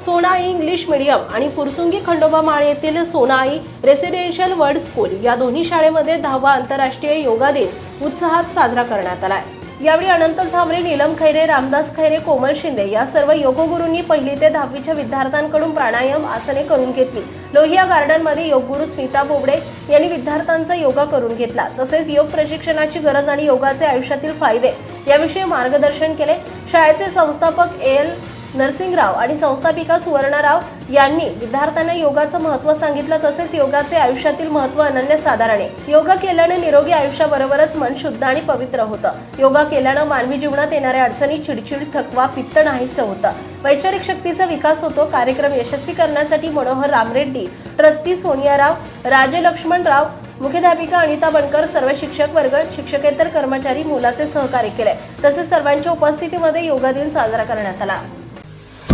Sonai English medium आणि फुरसुंगी खंडोबा माळ येथील सोनाई रेसिडेन्शियल वर्ल्ड स्कूल या दोन्ही शाळेमध्ये दहावा आंतरराष्ट्रीय योगा दिन उत्साहात साजरा करण्यात आलाय. यावेळी अनंत झांबरे नीलम खैरे रामदास खैरे कोमल शिंदे या सर्व योगगुरूंनी पहिली ते दहावीच्या विद्यार्थ्यांकडून प्राणायाम आसने करून घेतली. लोहिया गार्डनमध्ये योगगुरू स्मिता बोबडे यांनी विद्यार्थ्यांचा योगा करून घेतला. तसेच योग प्रशिक्षणाची गरज आणि योगाचे आयुष्यातील फायदे याविषयी मार्गदर्शन केले. शाळेचे संस्थापक एल नरसिंगराव आणि संस्थापिका सुवर्णराव यांनी विद्यार्थ्यांना योगाचं महत्त्व सांगितलं तसेच योगाचे आयुष्यातील महत्त्व अनन्यसाधारण आहे योगा केल्याने निरोगी आयुष्याबरोबरच मन शुद्ध आणि पवित्र होतं. योगा केल्यानं मानवी जीवनात येणाऱ्या अडचणी चिडचिड थकवा पित्त नाहीसं होतं. वैचारिक शक्तीचा विकास होतो. कार्यक्रम यशस्वी करण्यासाठी मनोहर रामरेड्डी ट्रस्टी सोनियाराव राजे लक्ष्मणराव मुख्याध्यापिका अनिता बनकर सर्व शिक्षक वर्ग शिक्षकेतर कर्मचारी मुलाचे सहकार्य केले. तसेच सर्वांच्या उपस्थितीमध्ये योगा दिन साजरा करण्यात आला.